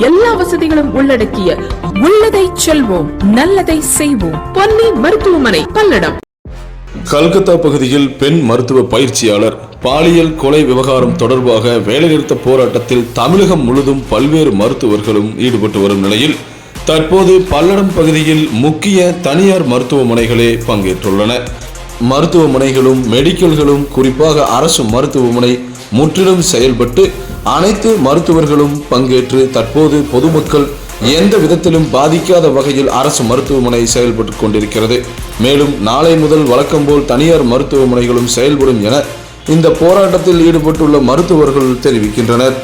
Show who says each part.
Speaker 1: எல்லா வசதிகளும் உள்ளடக்கிய உள்ளதை செல்வோம் நல்லதை செய்வோம். பொன்னி மருத்துவமனை பல்லடம்.
Speaker 2: கல்கத்தா பகுதியில் பெண் மருத்துவ பயிற்சியாளர் பாலியல் கொலை விவகாரம் தொடர்பாக வேலைநிறுத்த போராட்டத்தில் தமிழகம் முழுதும் பல்வேறு மருத்துவர்களும் ஈடுபட்டு வரும் நிலையில் தற்போது பல்லடம் பகுதியில் முக்கிய தனியார் மருத்துவமனைகளே பங்கேற்றுள்ளன. மருத்துவமனைகளும் மெடிக்கல்களும் குறிப்பாக அரசு மருத்துவமனை முற்றிலும் செயல்பட்டு அனைத்து மருத்துவர்களும் பங்கேற்று தற்போது பொதுமக்கள் எந்த விதத்திலும் பாதிக்காத வகையில் அரசு மருத்துவமனை செயல்பட்டு கொண்டிருக்கிறது. மேலும் நாளை முதல் வழக்கம் போல் தனியார் மருத்துவமனைகளும் செயல்படும் என இந்த போராட்டத்தில் ஈடுபட்டுள்ள மருத்துவர்கள் தெரிவிக்கின்றனர்.